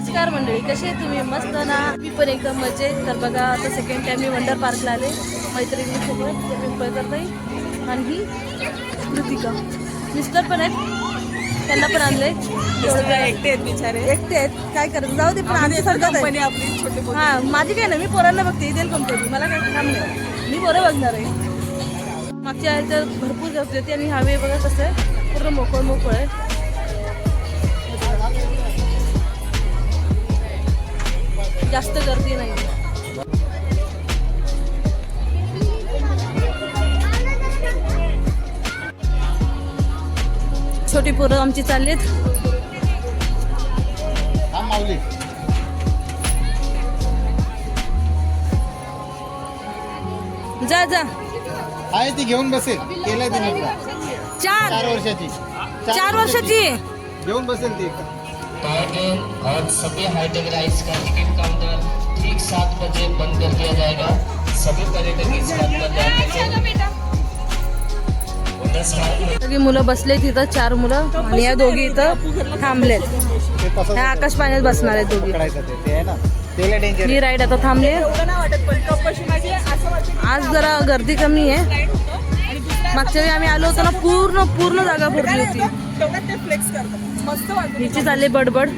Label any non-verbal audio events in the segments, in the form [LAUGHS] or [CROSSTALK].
नमस्कार मंडळी कसे तुम्ही? मस्त ना? मी पण एकदम मजेत. तर बघा आता सेकंड टाइम मी वंडर पार्कला आले. मैत्रिणीसोबत ते पिंपळ करताई आणि ही कृतिका. मिस्टर पण आहेत. त्यांना पण आणले एकटे आहेत बिचारे. एकटे आहेत. काय करायचं? जाऊ दे पण कंपनी आपली छोटी. हा माझी काय ना मी पोरांना बघते. इदेल कंपनी मला काय काम नाही. मी पोरं बघणार आहे. मागच्या ह्याच्यात भरपूर गर्दी होती आणि हवे बघा कसं आहे पूर्ण मोकळ मोकळ आहे. जास्त गर्दी नाही. छोटी पोरं आमची चाललीत. जा जा. आहे ती घेऊन बसेल. केलंय तिने. चार. चार वर्षाची. चार वर्षाची. घेऊन बसेल ती. टाइगर और सभी हाईटेक का टिकट काउंटर ठीक सात बजे बंद कर दिया जाएगा। सभी पर्यटक इस बात पर ध्यान सगळी मुलं बसले तिथं चार मुलं आणि या दोघी इथं थांबलेत. ह्या आकाश पाण्यात बसणार आहेत दोघी. आहे डेंजर ही राईड आता थांबली. आज जरा गर्दी कमी आहे. मागच्या वेळी आम्ही आलो होतो ना पूर्ण पूर्ण जागा भरली होती. हिची चालली बडबड.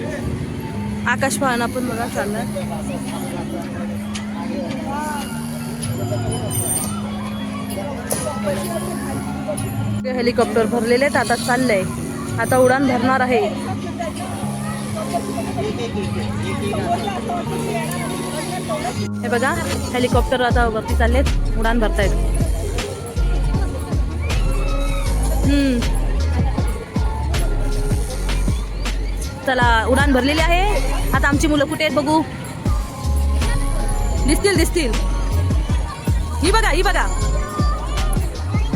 आकाश पाहणं पण बघा चाललाय हेलिकॉप्टर भरलेले आहेत आता चाललंय. आता उडान भरणार आहे. हे बघा हेलिकॉप्टर आता वरती चाललेत उडान भरतायत. हम्म. चला उडान भरलेली आहे. आता आमची मुलं कुठे आहेत बघू? दिसतील दिसतील. ही बघा ही बघा.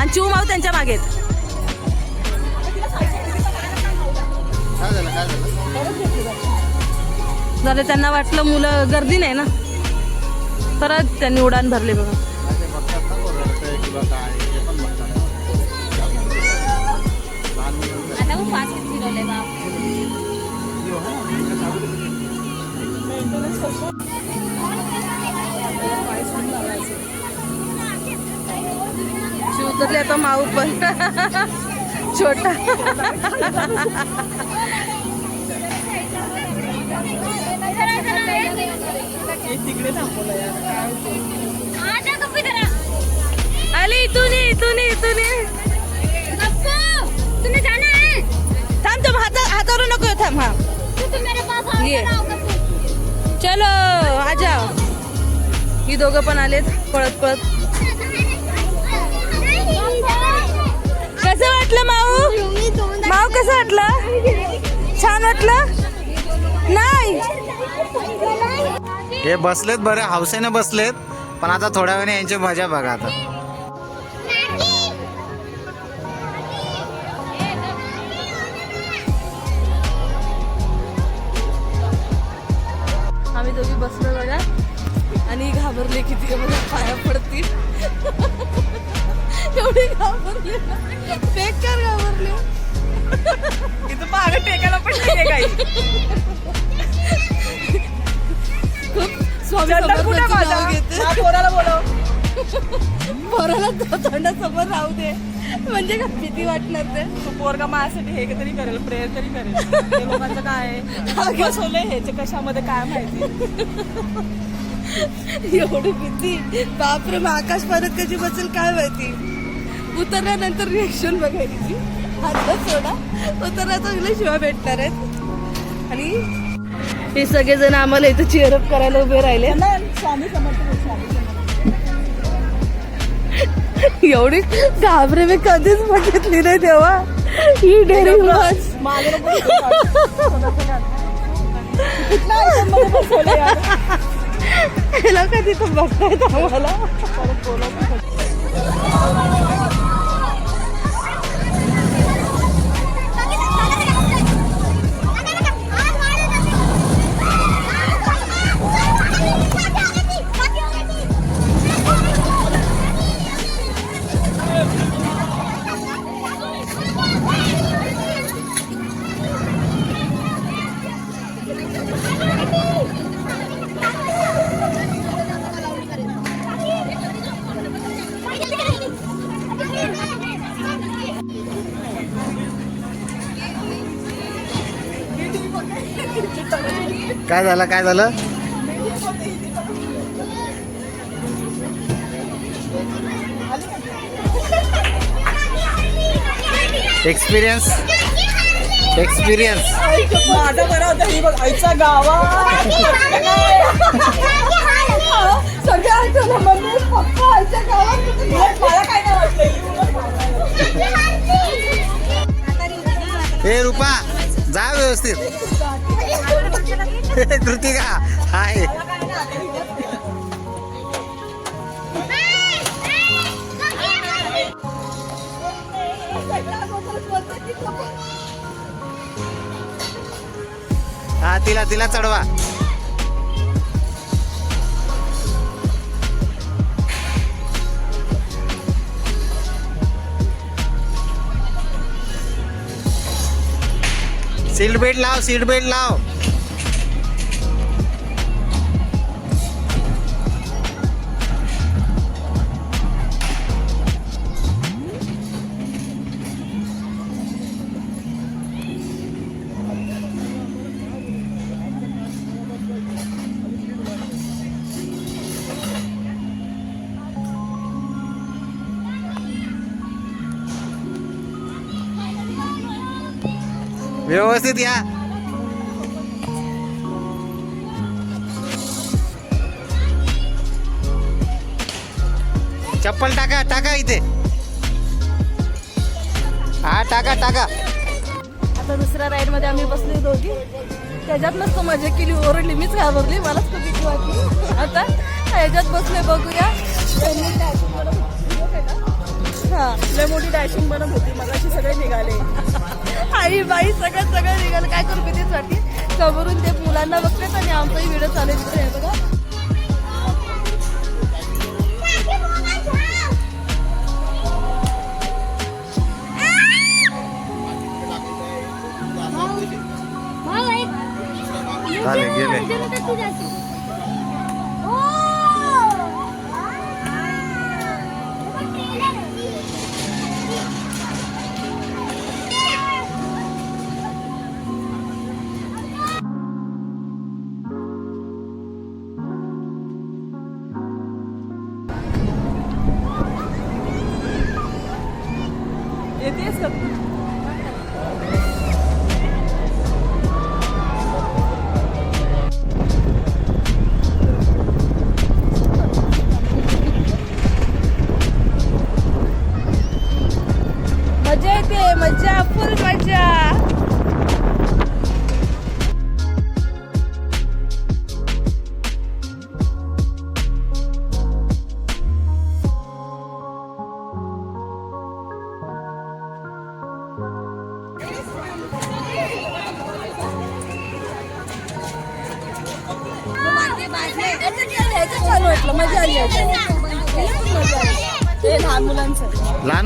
आणि चिऊ माऊ त्यांच्या मागेत. झालं त्यांना वाटलं मुलं गर्दी नाही ना. परत त्यांनी उडान भरले बघा. उतरले आता माऊ पण छोटा? आली इथून इथून इथून. थांब थांब हाता हातावर नको थांब हा ये चलो आ जाओ. ही दोघं पण आलेत पळत पळत. कसं वाटलं माऊ? माऊ कसं वाटलं? छान वाटलं? नाही. हे बसलेत बरे हौसेने बसलेत पण आता थोड्या वेळाने यांची मजा बघा आता. एवढी घाबरले. बेकार घाबरले. इथं मागं टेकायला पण काही. खूप स्वामी चंदन कुठे समर्थांचं माझा? नाव घेते. हा, पोराला बोलव. पोराला तो तोंडासमोर राहू दे. म्हणजे का भीती वाटणार ते? तू पोरगा माझ्यासाठी हे तरी करेल प्रेयर तरी करेल. ते लोकांचं काय आहे? बसवलंय ह्याचे कशामध्ये काय माहिती? एवढी भीती. बापरे मग आकाश परत कशी बसेल काय माहिती? उतरल्यानंतर रिएक्शन बघायची हातात सोडा. उतरल्याचा गेले शिवा भेटणार आहेत. आणि हे सगळेजण आम्हाला इथं चिअरअप करायला उभे राहिले. स्वामी समर्थ एवढी घाबरे मी कधीच बघितली नाही तेव्हा. ही डेअरिंग बस [LAUGHS] कधी तर बघतायत आम्हाला. काय झालं काय झालं? एक्सपिरियन्स एक्सपिरियन्स माझा बरा होता ही बघ आईचा गावा. सगळे आठवलं मम्मी पप्पा आईच्या गावात मला काय नाही वाटलं उलट हे रुपा जा व्यवस्थित. कृतिका हाय. हा तिला तिला चढवा. सीट बेल्ट लाव सीट बेल्ट लाव. व्यवस्थित या चप्पल टाका टाका इथे. हा टाका टाका. आता दुसऱ्या राईडमध्ये आम्ही बसली दोघी. त्याच्यात नसतो मजा केली ओरडली मीच घाबरली मलाच खूप भीती वाटली. आता ह्याच्यात बसले बघूया. हा लय मोठी डॅशिंग बनत होती. मला सगळे निघाले. आई बाई सगळं सगळं निघालं काय करू भीतीच वाटली समोरून ते मुलांना बघतात आणि आमचाही व्हिडिओ चालू आहे तिथे हे बघा चालेल गेले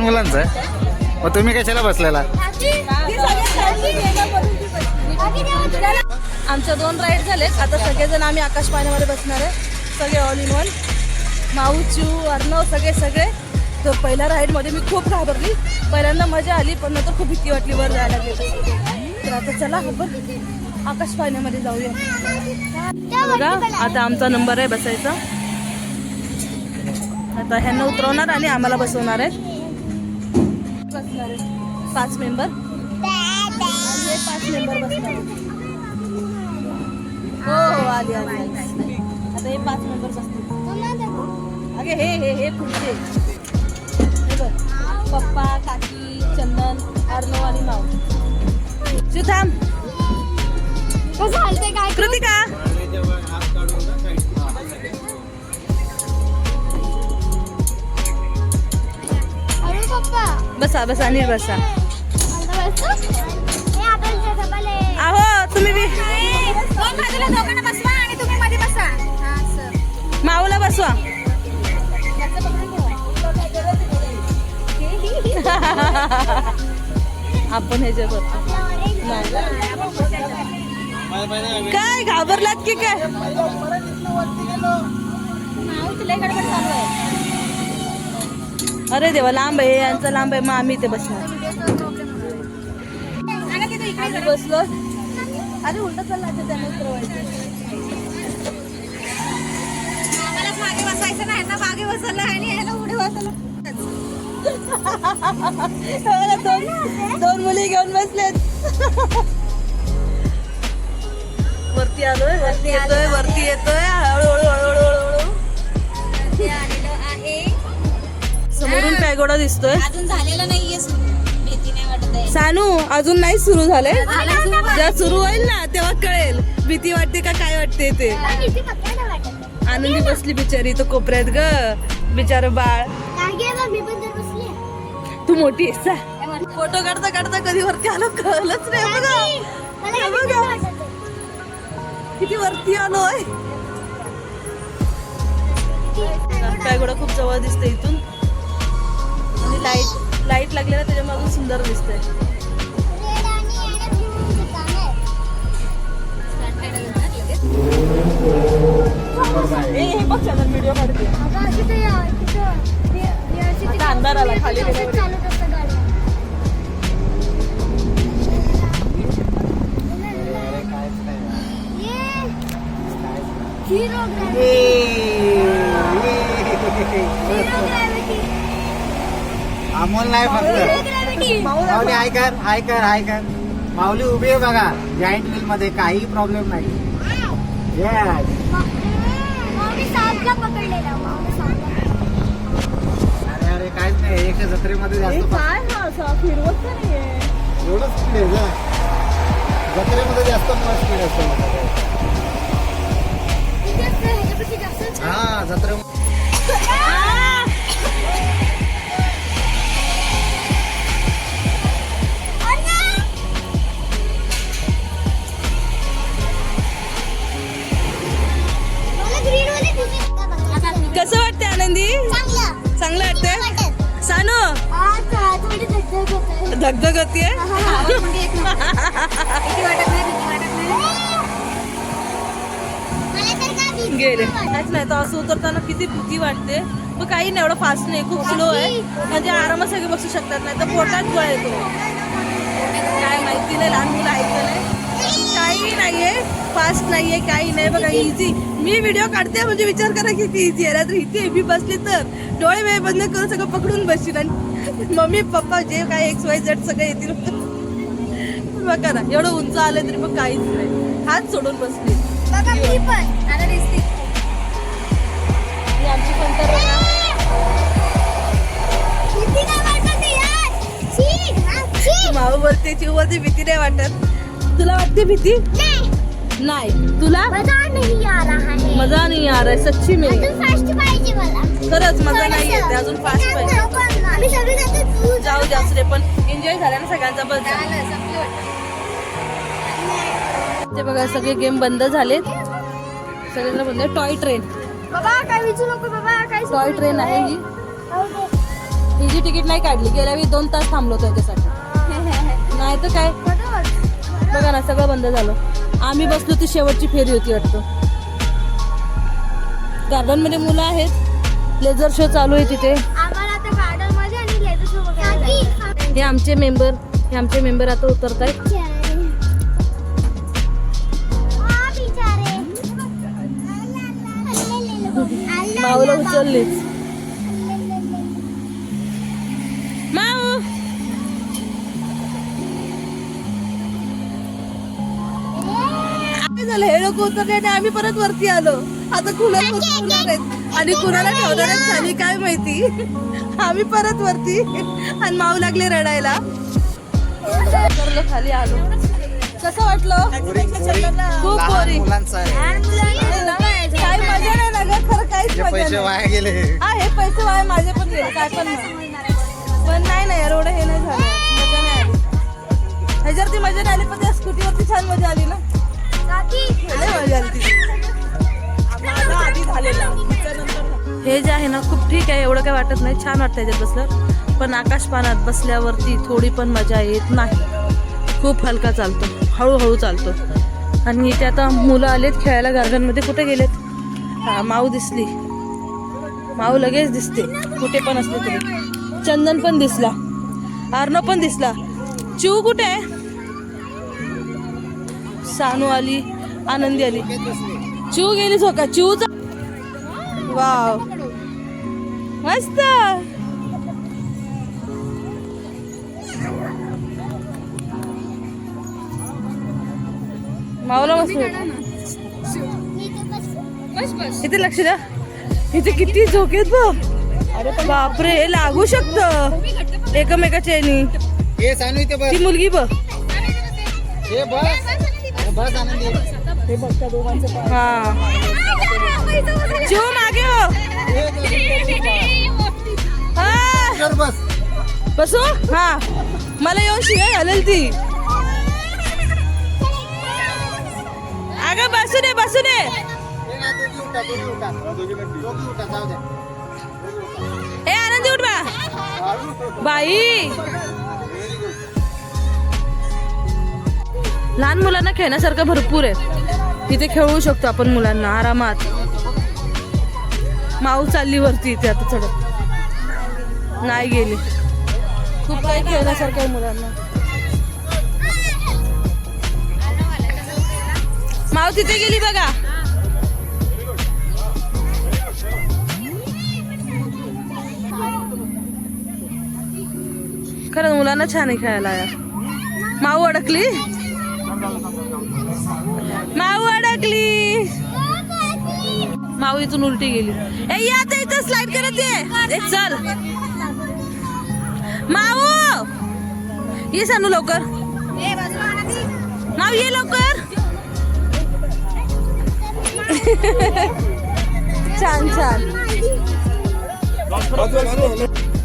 लहान मुलांचं आहे? मग तुम्ही कशाला बसलेला? आमच्या दोन राईड झालेत. आता सगळेजण आम्ही आकाश पाण्यामध्ये बसणार आहे. सगळे ऑल इन वन माऊ चू अर्णव सगळे सगळे. तर पहिल्या राईडमध्ये मी खूप घाबरली. पहिल्यांदा मजा आली पण नंतर खूप भीती वाटली वर जायला गेलं तर आता चला आपण आकाश पाण्यामध्ये जाऊया. बघा आता आमचा नंबर आहे बसायचा. आता ह्यांना उतरवणार आणि आम्हाला बसवणार आहेत. बसणार आहेत. पाच मेंबर. हे पाच मेंबर बसणार. हो हो आली आली आली. आता हे पाच मेंबर बसतील अगे हे हे हे पुढचे. हे बघ. पप्पा काकी चंदन अर्णव आणि माऊ. शिव थांब. कृतिका. अरे पप्पा. बसा बसा नीट बसा. अहो आहो तुम्ही बी माऊला बसवा. आपण हे जगत. काय घाबरलात की काय? अरे देवा लांब आहे यांचं लांब आहे मग आम्ही इथे बसलो बसलो. अरे उलट चालला मागे बसायचं नाही ना मागे बसलं आणि याला पुढे बसलं दोन दोन मुली घेऊन बसलेत. वरती आलोय वरती येतोय वरती येतोय. पॅगोडा दिसतोय. अजून झालेलं नाहीये सानू अजून नाही सुरू झालंय. जेव्हा सुरू होईल ना तेव्हा कळेल. भीती वाटते का काय वाटते ते? आनंदी बसली बिचारी तो कोपऱ्यात ग. बिचार बाळ. तू मोठी आहेस जा. फोटो काढता काढता कधी वरती आलो? कळलंच नाही बघा. किती वरती आलोय पॅगोडा खूप जवळ दिसते इथून. लाइट लाइट लागलेला त्याच्यामुळे अजून सुंदर दिसतंय. हाय कर हाय कर. माऊली उभी आहे बघा. जॉईंट व्हील मध्ये काही प्रॉब्लेम नाही. अरे अरे काहीच नाही. एकशे जत्रेमध्ये जास्त काय हा असा फिरवत का नाहीये. एवढं स्पीड आहे जत्रेमध्ये जास्त स्पीड असतो हा जत्रे कसं वाटतंय आनंदी? चांगलं. वाटतंय? सानू? धगधग होतीये. गेले काहीच नाही तर असं उतरताना किती भीती वाटते. मग काही नाही एवढं फास्ट नाही खूप स्लो आहे. म्हणजे आरामात सगळे बसू शकतात नाही तर पोटात गळ येतो. काय माहिती नाही लहान मुलं नाहीये फास्ट नाहीये काही नाही बघा इझी मी व्हिडिओ काढते म्हणजे विचार करा किती इझी आहे. तर इथे मी बसली तर डोळे वेळ बंद करून सगळं पकडून बसशील आणि मम्मी पप्पा जे काय एक्स वाय झेड सगळे येतील. बघा ना एवढं उंच आलं तरी मग काहीच नाही. हात सोडून बसली. आमची माऊ वरती भीती नाही वाटत. तुला वाटते भीती? नाही. तुला? मजा नाही आ रहा है सच्ची में. खरंच मजा नाही येते अजून फास्ट पाहिजे. जाऊ दे असू दे पण एन्जॉय झाला ना सगळ्यांचा बस झाला. ते बघा सगळे गेम बंद झालेत. सगळे बंद टॉय ट्रेन बाबा काय विचारू नको बाबा काय टॉय ट्रेन आहे ही. ही जी तिकीट नाही काढली गेल्या वेळी दोन तास थांबलो होतो त्याच्यासाठी [LAUGHS] नाही तर काय बघा ना सगळं बंद झालं. आम्ही बसलो ती शेवटची फेरी होती वाटतं. गार्डनमध्ये मुलं आहेत. लेझर शो चालू आहे तिथे. आम्हाला आता गार्डनमध्ये आणि लेझर शो बघायला जायचं. हे आमचे मेंबर हे आमचे मेंबर आता उतरत आहेत बिचारे. माऊला उचललीच. काय झालं? हे लोक उतरले आणि आम्ही परत वरती आलो. आता कुणाला उतरवणार आहेत आणि कुणाला ठेवणार आहेत खाली काय माहिती? आम्ही परत वरती. आणि माऊ लागले रडायला. उतरलो खाली आलो. कसं वाटलं? खूप बोरिंग काही मजा नाही ना ग खरं काहीच मजा पैसे नाही. वाया गेले. हा हे पैसे वाया माझे पण गेले काय पण नाही. पण नाही ना एवढं हे नाही झालं. मजा नाही आली. ह्याच्यावरती मजा नाही आली पण त्या स्कूटीवरती छान मजा आली ना. हे जे आहे ना खूप ठीक आहे एवढं काय वाटत नाही. छान वाटतं याच्यात बसलं पण आकाशपानात बसल्यावरती थोडी पण मजा येत नाही. खूप हलका चालतो. हळूहळू चालतो. आणि इथे आता मुलं आलेत खेळायला गार्डनमध्ये. कुठे गेलेत? हा माऊ दिसली. माऊ लगेच दिसते. कुठे पण असले तरी. चंदन पण दिसला. अर्णव पण दिसला. चिऊ कुठे आहे? सानू आली आनंदी आली. चिऊ गेली झोका चिऊचा वाव. मस्त. मावला मस्त. बस बस इथे लक्ष द्या. इथे किती झोकेत बघ. अरे बापरे हे लागू शकत. एकमेकाच्या ती मुलगी बघ. हे. मागे हो. बस बसू. हा. मला येऊन शिवाय घालेल ती. अगं बसू दे बसू दे. ए आनंदी उठ बा. बाई. लहान मुलांना खेळण्यासारखं भरपूर आहे. तिथे खेळू शकतो आपण मुलांना आरामात. माऊ चालली वरती इथे आता चढत. नाही गेली. खूप काही खेळण्यासारखं आहे मुलांना. माऊ तिथे गेली बघा. खरं मुलांना छान आहे खेळायला. यार माऊ अडकली? माऊ अडकली. माऊ इथून उलटी गेली. ए या आता इथं स्लाइड करत ये. चल. माऊ! ये सांगू लवकर. माऊ ये लवकर. छान छान.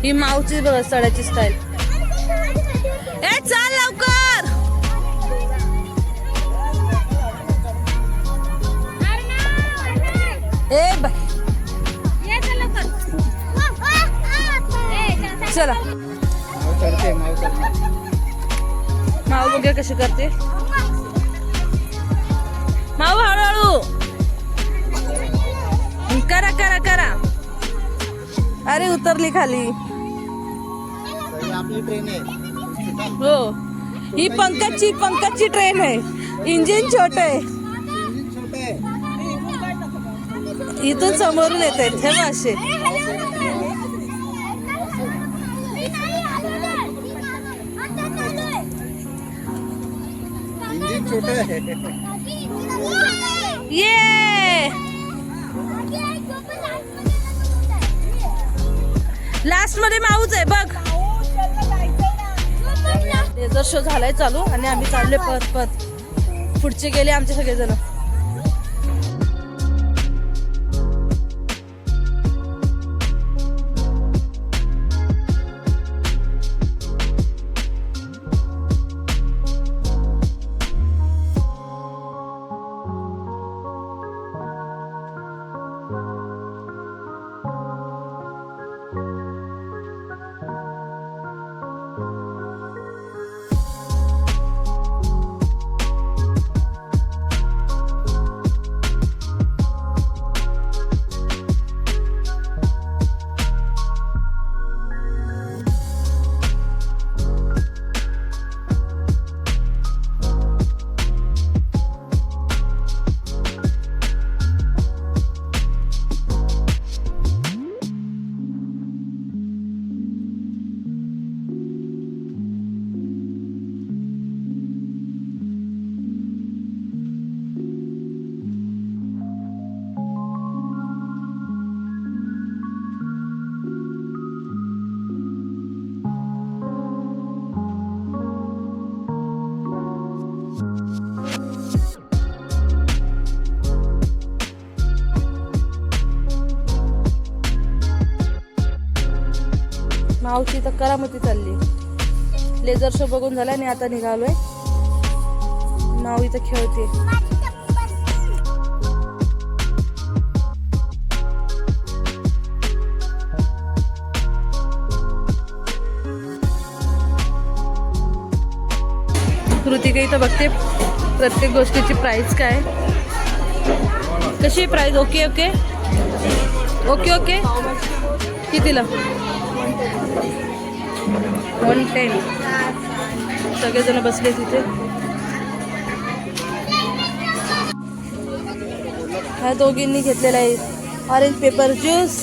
ही माऊची सड्याची स्टाईल चला. माऊ चढते माऊ कशी करते. माऊ हळूहळू. करा करा करा. अरे उतरली खाली. आपली ट्रेन आहे हो. ही पंकजची पंकजची ट्रेन आहे. इंजिन छोट आहे. इथून समोरून येत आहेत हे असे. छोटे आहे ये लास्टमध्ये माऊच आहे बघ. लेझर शो झालाय चालू आणि आम्ही चालले पत पत पुढचे गेले आमचे सगळेजण. मावशी तर करामती चालली. लेझर शो बघून झाला आणि आता निघालोय. माऊ तर खेळते. कृतिका इथं बघते. प्रत्येक गोष्टीची प्राईस काय? कशी price okay okay okay okay कितीला? वन टेन सगळेजण बसले तिथे. ह्या दोघींनी घेतलेला आहे ऑरेंज पेपर ज्यूस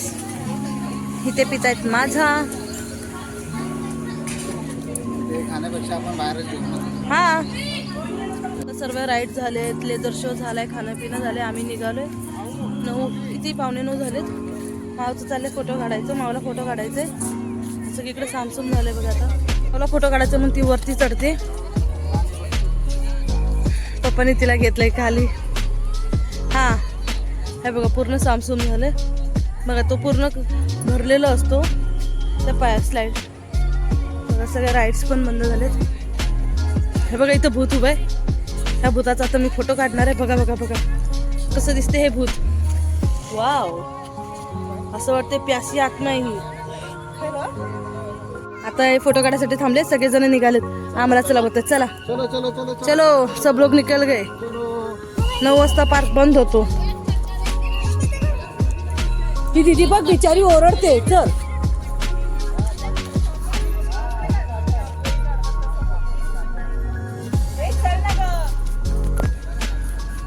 इथे पितायत माझा. हा. सर्व राईड झालेत लेदर शो झालाय खाणं पिणं झालंय आम्ही निघालोय. नऊ किती? पावणे नऊ झालेत. मावचं चाललंय फोटो काढायचं मावला फोटो काढायचे सगळीकडे सामसूम झालंय बघा आता. मला फोटो काढायचं म्हणून ती वरती चढते. पप्पाने तिला घेतलंय खाली. हा. हे बघा पूर्ण सामसूम झालंय. बघा तो पूर्ण भरलेला असतो. त्या पाया स्लाईड बघा सगळ्या राईड्स पण बंद झालेत. हे बघा इथं भूत उभं आहे. ह्या भूताचा आता मी फोटो काढणार आहे. बघा बघा बघा. कसं दिसते हे भूत. वाव असं वाटते प्यासी आत्मा नाही ही. आता हे फोटो काढायसाठी थांबले सगळेजण निघालेत. आम्हाला चला बोलतात चला. चलो चलो चलो चलो. सब लोग निकल गए. नऊ वाजता पार्क बंद होतो. ही दिदी बघ बिचारी ओरडते. चल.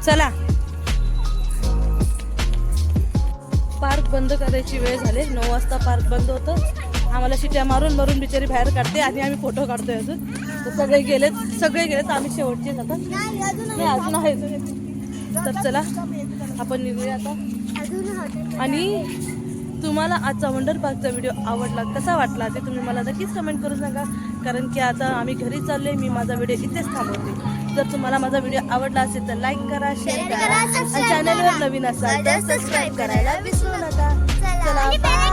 चला. पार्क बंद करायची वेळ झाली. नऊ वाजता पार्क बंद होतं. आम्हाला शिट्या मारून मारून बिचारी बाहेर काढते आणि आम्ही फोटो काढतोय अजून. तर सगळे गेलेत. सगळे गेलेत. आम्ही शेवटचे आता. नाही अजून आहेत तर चला आपण निघूया आता. आणि तुम्हाला आजचा वंडर पार्कचा व्हिडिओ आवडला कसा वाटला ते तुम्ही मला नक्कीच कमेंट करून सांगा. कारण की आता आम्ही घरी चाललोय मी माझा व्हिडिओ इथेच थांबवते. जर तुम्हाला माझा व्हिडिओ आवडला असेल तर लाईक करा शेअर करा आणि चॅनलवर नवीन असाल तर सबस्क्राईब करायला विसरू नका. चला